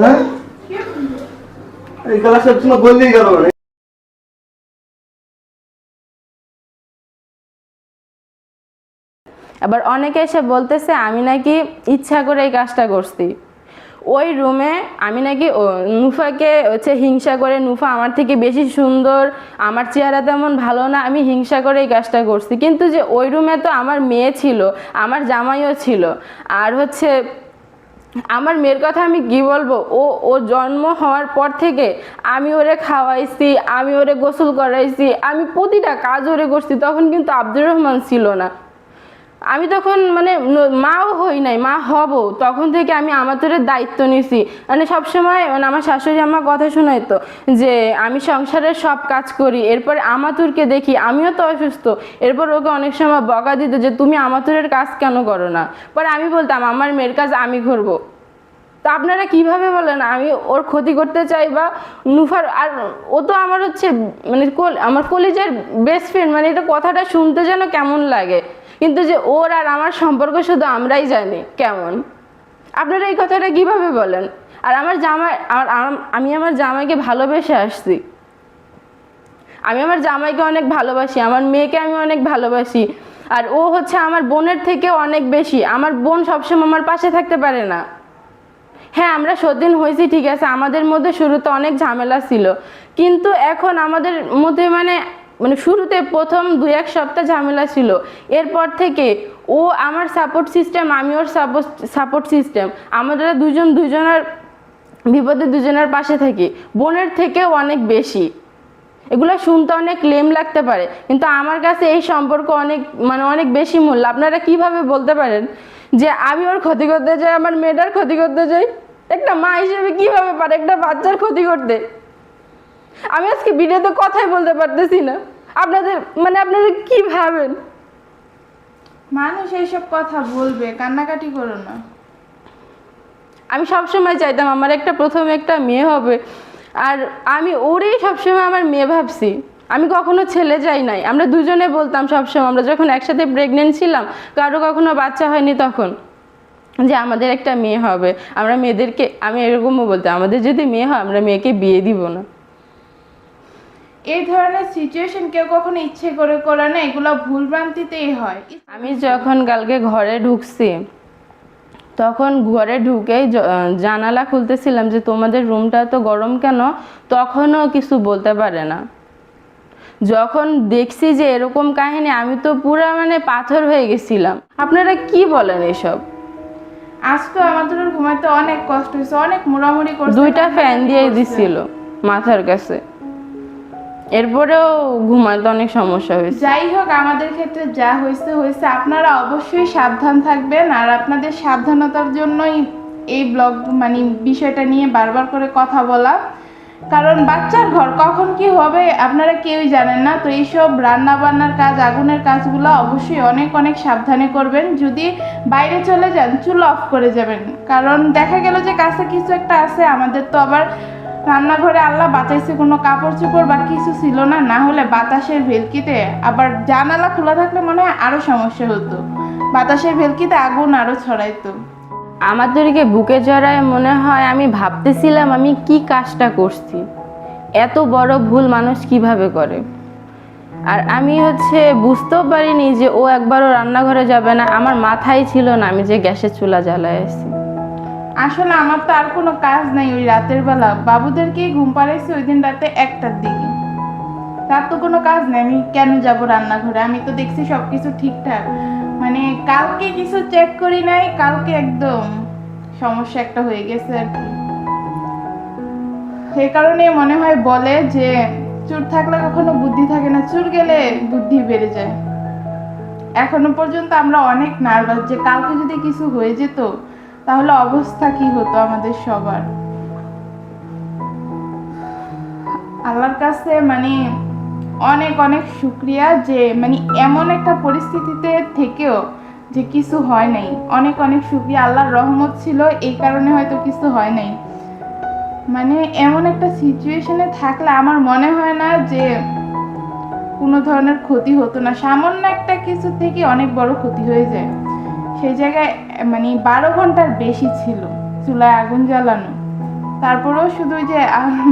হ্যাঁ? এই কালা সবসময় বললেই গেল না আবার অনেকে এসে বলতেছে, আমি নাকি ইচ্ছা করে এই কাজটা করছি। ওই রুমে আমি নাকি নুফাকে হচ্ছে হিংসা করে, নুফা, আমার থেকে বেশি সুন্দর, আমার চেহারা তেমন ভালো না, আমি হিংসা করে এই কাজটা করছি। কিন্তু যে ওই রুমে তো আমার মেয়ে ছিল, আমার জামাইও ছিল। আর হচ্ছে আমার মেয়ের কথা আমি কি বলব? ও ও জন্ম হওয়ার পর থেকে আমি ওরে খাওয়াইছি, আমি ওরে গোসল করাইছি, আমি প্রতিটা কাজ ওরে করছি, তখন কিন্তু আব্দুর রহমান ছিল না। আমি তখন মানে মাও হই নাই, মা হব, তখন থেকে আমি আমাদের দায়িত্ব নিছি। মানে সবসময় মানে আমার শাশুড়ি আমার কথা শোনাই তো যে, আমি সংসারের সব কাজ করি, এরপর আমাতুরকে দেখি, আমিও তো অসুস্থ, এরপর ওকে অনেক সময় বকা দিত যে, তুমি আমাতুরের কাজ কেন করো না? পরে আমি বলতাম, আমার মেয়ের কাজ আমি করব। তা আপনারা কীভাবে বলেন? আমি ওর ক্ষতি করতে চাই বা নুফার, আর ও তো আমার হচ্ছে মানে আমার কলেজের বেস্ট ফ্রেন্ড মানে এটা কথাটা শুনতে যেন কেমন লাগে। কিন্তু যে ওর আর আমার সম্পর্ক শুধু আমরাই জানি, কেমন? আপনারা এই কথাটা কীভাবে বলেন? আর আমার জামাই, আর আমি আমার জামাইকে ভালোবেসে আসছি। আমি আমার জামাইকে অনেক ভালোবাসি, আমার মেয়েকে আমি অনেক ভালোবাসি। আর ও হচ্ছে আমার বোনের থেকে অনেক বেশি। আমার বোন সবসময় আমার পাশে থাকতে পারে না। হ্যাঁ আমরা সদিন হয়েছি, ঠিক আছে, আমাদের মধ্যে শুরুতে অনেক ঝামেলা ছিল। কিন্তু এখন আমাদের মধ্যে মানে মানে শুরুতে প্রথম দুই এক সপ্তাহ ঝামেলা ছিল। এরপর থেকে ও আমার সাপোর্ট সিস্টেম আমি ওর সাপোর্ট সাপোর্ট সিস্টেম আমাদের দুজন দুজনের বিপদে দুজনের পাশে থাকি। বোনের থেকেও অনেক বেশি। এগুলো শুনতে অনেক লেম লাগতে পারে, কিন্তু আমার কাছে এই সম্পর্ক অনেক মানে অনেক বেশি মূল্য। আপনারা কীভাবে বলতে পারেন যে আমি ওর ক্ষতি করতে যাই, আমার মেয়েটার ক্ষতি করতে যাই? একটা মা হিসেবে কীভাবে পারে? একটা বাচ্চার ক্ষতি করতে। আমি আজকে ভিডিওতে কথাই বলতে পারতেছি না। আপনাদের মানে আপনারা কি ভাবেন? মানুষ এইসব কথা বলবে কান্নাকাটি করো না। আমি সবসময় চাইতাম আমার একটা প্রথম একটা মেয়ে হবে আর আমি ওরই সবসময় আমার মেয়ে ভাবছি। আমি কখনো ছেলে যাই নাই আমরা দুজনে বলতাম সবসময় আমরা যখন একসাথে প্রেগনেন্ট ছিলাম কারও কখনো বাচ্চা হয়নি তখন যে আমাদের একটা মেয়ে হবে। আমরা মেয়েদেরকে আমি এরকমও বলতাম আমাদের যদি মেয়ে হয় আমরা মেয়েকে বিয়ে দিব না। এই ধরনের সিচুয়েশন কেউ কখনো ইচ্ছে করে করে না এগুলো ভুলভ্রান্তিতেই হয়। আমি যখন কালকে ঘরে ঢুকছি তখন ঘরে ঢুকেই জানালা খুলতেছিলাম যে তোমাদের রুমটা তো গরম কেন? তখনও কিছু বলতে পারে না। যখন দেখছি যে এরকম কাহিনী আমি তো পুরো মানে পাথর হয়ে গেছিলাম। আপনারা কি বলেন এসব? আজ তো আমাদের ঘুমাইতে অনেক কষ্ট হয়েছে অনেক মোড়ামুড়ি করছে। দুইটা ফ্যান দিয়ে। দিছিল মাথার কাছে। এরপরেও ঘুমাতে অনেক সমস্যা হয়েছে। যাই হোক, আমাদের ক্ষেত্রে যা হয়েছে হয়েছে। আপনারা অবশ্যই সাবধান থাকবেন আর আপনাদের সাবধানতার জন্যই এই ব্লগ মানে বিষয়টা নিয়ে বারবার করে কথা বলা। কারণ বাচ্চার ঘর কখন কি হবে আপনারা কেউই জানেন না। তো এইসব রান্না বান্নার কাজ, আগুনের কাজগুলো অবশ্যই অনেক অনেক সাবধানে করবেন। যদি বাইরে চলে যান, চুল অফ করে যাবেন। কারণ দেখা গেল যে কাছে কিছু একটা আছে, আমাদের তো আবার রান্নাঘরে আল্লাহ বাঁচাইছে, কোনো কাপড় চোপড় বা কিছু ছিল না না হলে বাতাসের ভেলকিতে। আবার জানালা খোলা থাকলে মনে হয় আরও সমস্যা হতো। বাতাসের ভেলকিতে আগুন আরও ছড়াইতো। আমাদেরকে বুকে জড়ায় মনে হয় আমি ভাবতেছিলাম আমি কি কাজটা করছি। এত বড় ভুল মানুষ কীভাবে করে? আর আমি হচ্ছে বুঝতেও পারিনি যে ও একবারও রান্নাঘরে যাবে না, আমার মাথায় ছিল না আমি যে গ্যাসের চুলা জ্বালায় আসি আসলে আমার তো আর কোনো কাজ নাই ওই রাতের বেলা। বাবুদেরকেই ঘুম পাড়াইছি ওই দিন রাতে একটার দিকে। তার তো কোনো কাজ নেই, আমি কেন যাব রান্নাঘরে? আমি তো দেখছি সব কিছু ঠিকঠাক। মানে কালকে কিছু চেক করি নাই, কালকে একদম সমস্যা একটা হয়ে গেছে আর কি। সেই কারণে মনে হয় বলে যে, চুর থাকলে কখনো বুদ্ধি থাকে না, চুর গেলে বুদ্ধি বেড়ে যায়। এখনও পর্যন্ত আমরা অনেক নার্ভাস যে কালকে যদি কিছু হয়ে যেত তাহলে অবস্থা কি হতো আমাদের সবার? আল্লাহর কাছে মানে অনেক অনেক শুক্রিয়া যে মানে এমন একটা পরিস্থিতিতে থেকেও যে কিছু হয় নাই। অনেক অনেক শুক্রিয়া। আল্লাহর রহমত ছিল, এই কারণে হয়তো কিছু হয় নাই। মানে এমন একটা সিচুয়েশনে থাকলে আমার মনে হয় না যে কোনো ধরনের ক্ষতি হতো না। সামান্য একটা কিছু থেকে অনেক বড় ক্ষতি হয়ে যায়। সেই জায়গায় মানে বারো ঘণ্টার বেশি ছিল চুলায় আগুন জ্বালানো। তারপরেও শুধু যে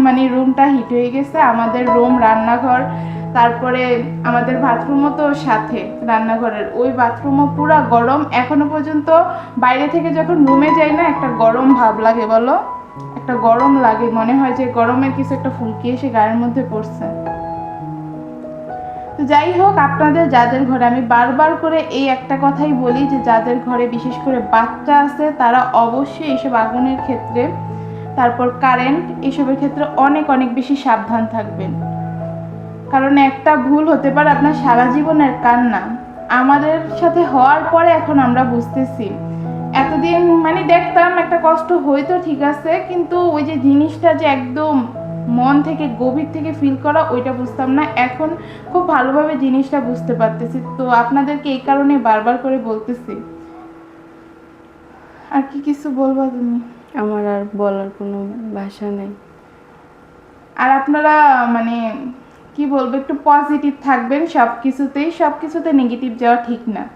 মানে রুমটা হিট হয়ে গেছে, আমাদের রুম রান্নাঘর, তারপরে আমাদের বাথরুমও তো সাথে রান্নাঘরের। ওই বাথরুমও পুরো গরম। এখনও পর্যন্ত বাইরে থেকে যখন রুমে যাই না, একটা গরম ভাব লাগে, বলো? একটা গরম লাগে। মনে হয় যে গরমের কিছু একটা ফুলকি এসে গায়ের মধ্যে পড়ছে। তো যাই হোক, আপনাদের যাদের ঘরে আমি বারবার করে এই একটা কথাই বলি যে যাদের ঘরে বিশেষ করে বাচ্চা আছে, তারা অবশ্যই এইসব আগুনের ক্ষেত্রে, তারপর কারেন্ট এসবের ক্ষেত্রে অনেক অনেক বেশি সাবধান থাকবেন। কারণ একটা ভুল হতে পারে আপনার সারা জীবনের কান্না। আমাদের সাথে হওয়ার পরে এখন আমরা বুঝতেছি। এতদিন মানে দেখতাম একটা কষ্ট হয়তো ঠিক আছে, কিন্তু ওই যে জিনিসটা যে একদম মন থেকে গভীর থেকে ফিল করা ওইটা বুঝতাম না। এখন খুব ভালোভাবে জিনিসটা বুঝতে পারতেছি। তো আপনাদেরকে এই কারণে বারবার করে বলতেছি। আর কি কিছু বলবা তুমি? আমার আর বলার কোনো ভাষা নেই। আর আপনারা মানে কি বলব একটু পজিটিভ থাকবেন সব কিছুতেই সব কিছুতে নেগেটিভ যাওয়া ঠিক না।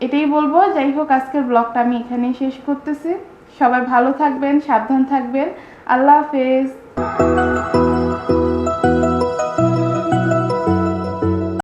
এটাই বলব। যাই হোক আজকের ব্লগটা আমি এখানেই শেষ করতেছি। সবাই ভালো থাকবেন সাবধান থাকবেন। আল্লাহ হাফেজ।